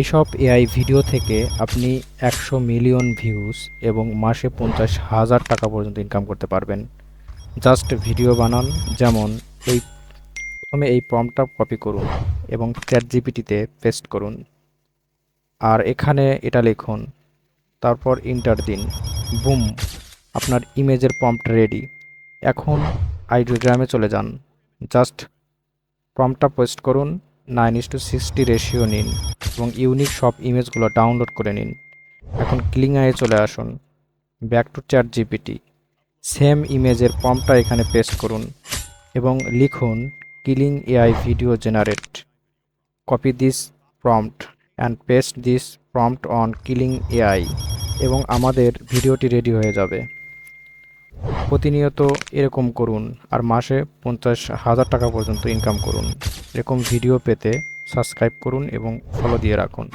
এইসব AI video থেকে আপনি একশো মিলিয়ন ভিউজ এবং মাসে পঞ্চাশ হাজার টাকা পর্যন্ত ইনকাম করতে পারবেন। জাস্ট ভিডিও বানান, যেমন এই প্রথমে এই প্রম্পটটা কপি করুন এবং চ্যাট জিপিটিতে পেস্ট করুন। আর এখানে এটা লিখুন, তারপর ইন্টার দিন। বুম আপনার ইমেজের প্রম্পট রেডি এখন আইডিওগ্রামে চলে যান। জাস্ট প্রম্পটটা পোস্ট করুন nine is to sixty ratio নিন। এবং ইউনিক সব ইমেজগুলো ডাউনলোড করে নিন। এখন ক্লিং আয়ে চলে আসুন। Back to Chat GPT. Same ইমেজের পম্পটা এখানে পেস্ট করুন এবং লিখুন, Kling AI video generate. Copy this prompt and paste this prompt on Kling AI. এবং আমাদের ভিডিওটি রেডি হয়ে যাবে। প্রতিনিয়ত এরকম করুন আর মাসে পঞ্চাশ হাজার টাকা পর্যন্ত ইনকাম করুন। এরকম ভিডিও পেতে সাবস্ক্রাইব করুন এবং ফলো দিয়ে রাখুন।